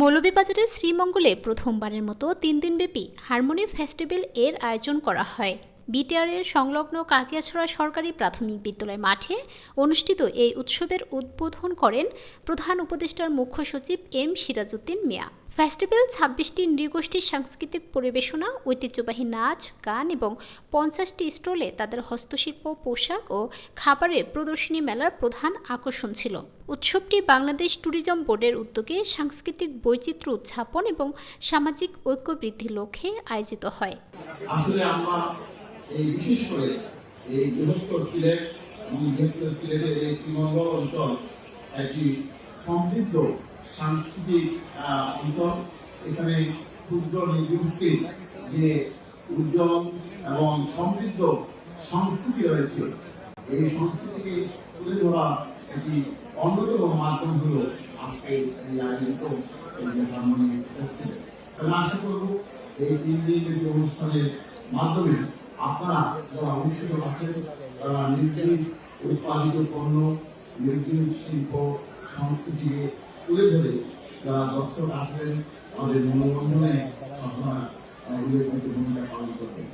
মৌলভীবাজারের শ্রীমঙ্গলে প্রথমবারের মতো তিন দিনব্যাপী হারমোনি ফেস্টিভ্যাল এর আয়োজন করা হয়। বিটিআরের সংলগ্ন কাকিয়াছড়া সরকারি প্রাথমিক বিদ্যালয় মাঠে অনুষ্ঠিত এই উৎসবের উদ্বোধন করেন প্রধান উপদেষ্টার মুখ্য সচিব এম সিরাজউদ্দিন মিয়া। ফেস্টিভ্যাল ছাব্বিশটি নৃগোষ্ঠীর সাংস্কৃতিক পরিবেশনা, ঐতিহ্যবাহী নাচ, গান এবং পঞ্চাশটি স্টলে তাদের হস্তশিল্প, পোশাক ও খাবারের প্রদর্শনী মেলার প্রধান আকর্ষণ ছিল। উৎসবটি বাংলাদেশ ট্যুরিজম বোর্ডের উদ্যোগে সাংস্কৃতিক বৈচিত্র্য উদযাপন এবং সামাজিক ঐক্য বৃদ্ধির লক্ষ্যে আয়োজিত হয়। এই বিশেষ করে এই বৃহত্তর সিলেট এবং বৃহত্তর সিলেটের এই শ্রীমঙ্গল অঞ্চল একটি সমৃদ্ধ সাংস্কৃতিক অঞ্চল। এখানে ক্ষুদ্র নিগোষ্ঠীর যে উজ্জ্বল এবং সমৃদ্ধ সংস্কৃতি রয়েছে। এই সংস্কৃতিকে তুলে ধরা একটি অন্যতম মাধ্যম হলো আজকে এই আয়োজিত আশা করব এই তিন দিন ব্যাপী অনুষ্ঠানের মাধ্যমে আপনারা যারা তারা নিজ উৎপাদিত পণ্য শিল্প, সংস্কৃতিকে তুলে ধরে যারা দর্শক আসবেন আমাদের মনোরঞ্জনে আপনারা উল্লেখযোগ্য ভূমিকা পালন করবেন।